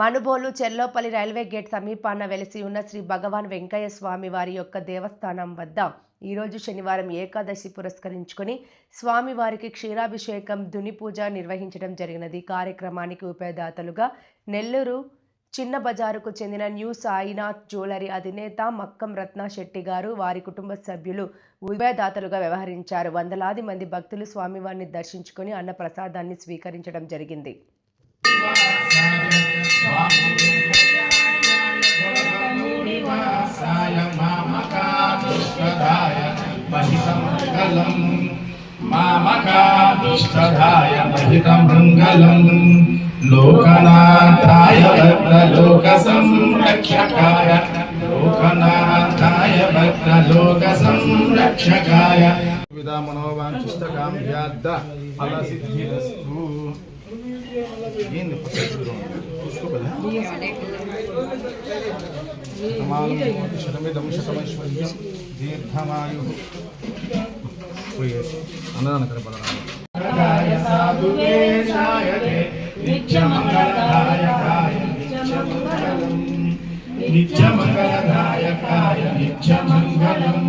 Manubolu Chellopalli railway gate సమీపాన వెలిసి ఉన్న శ్రీ భగవాన్ వెంకయ్య స్వామి వారి యొక్క దేవస్థానం వద్ద ఈరోజు శనివారం ఏకాదశి పురస్కరించుకొని స్వామివారికి క్షీరాభిషేకం దుని పూజ నిర్వహించడం జరిగినది. కార్యక్రమానికి ఉపేదాతలుగా నెల్లూరు చిన్న బజారుకు చెందిన న్యూ సాయినాథ్ జ్యువెలరీ అధినేత మక్కం రత్న శెట్టి గారు వారి కుటుంబ సభ్యులు ఉభయదాతలుగా వ్యవహరించారు. వందలాది మంది భక్తులు స్వామివారిని దర్శించుకొని అన్న ప్రసాదాన్ని స్వీకరించడం జరిగింది. నివాసాయ మామకాదుష్టదాయ మహితమంగళం. మామకాదుష్టదాయ మహితమంగళం లోకనాథాయ భద్రలోక సంరక్షకాయ లోకనాథాయ ఏంది? శతమిదం శతమైశ్వర్యం దీర్ఘమాయు అన్నదాన కనపడాలి నిత్యమంగళదాయకాయ నిత్యమంగళం నిత్యమంగళదాయకాయ నిత్యమంగళం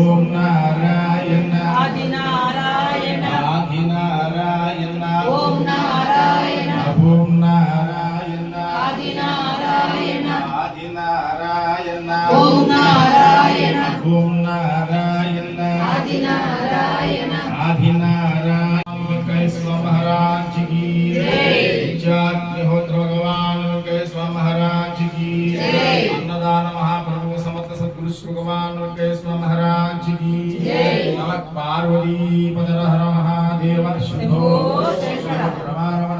ఓం నారాయణ ఆదినారాయణ. ఆదినారాయణ. ఓం నారాయణ ఓం నారాయణ ఆది నారాయణ ఆది నారాయణ ఓం నారాయణ ఓం నారాయణ ఆది నారాయణ ఆది నారాయణ కైస్వ మహారాజ్కి జాగ్నిహోత్ర భగవాన్ కైస్వ మహారాజ్కి అన్నదాన మహాప్రభు సమత సద్గురు శ్రీ భగవాన్ కైస్వ మహారాజ్ హర మహాదేవ శుభో రమారమణ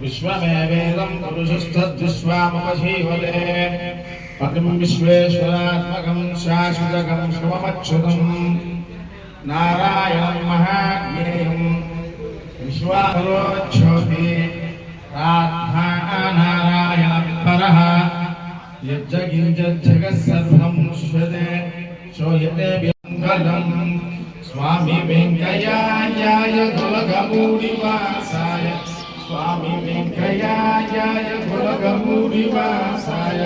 విశ్వమేవేదం పురుషస్తద్విశ్వామపశీవతే పతిం విశ్వేశ్వరాత్మకం శాశ్వతకం శివమచ్యుతం నారాయణం మహాజ్ఞే स्वारोक्षोभि राधानारायणपरः यज्जगिञ्जगः सर्वं श्रुते। श्रूयते मङ्गलम् स्वामी वेङ्कयायाय कुलगमूढिवासाय स्वामी वेङ्कयायाय कुलगमूढिवासाय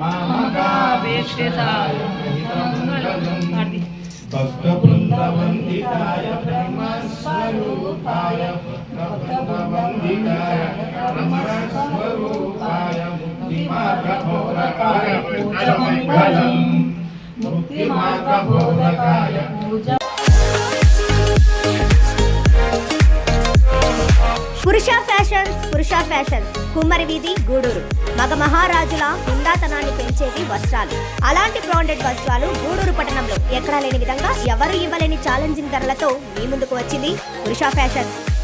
महाकावेष्टिताय भक्तवृन्दवन्दिताय ब्रह्मस्वरूपाय। ముక్తిమార్గబోధకాయ పురుష ఫ్యాషన్స్ పురుష ఫ్యాషన్స్. కుమ్మరి వీధి గూడూరు. మగ మహారాజుల హుందాతనాన్ని పెంచేవి వస్త్రాలు. అలాంటి బ్రాండెడ్ వస్త్రాలు గూడూరు పట్టణంలో ఎక్కడా లేని విధంగా ఎవరు ఇవ్వలేని ఛాలెంజింగ్ ధరలతో మీ ముందుకు వచ్చింది పురుష ఫ్యాషన్స్.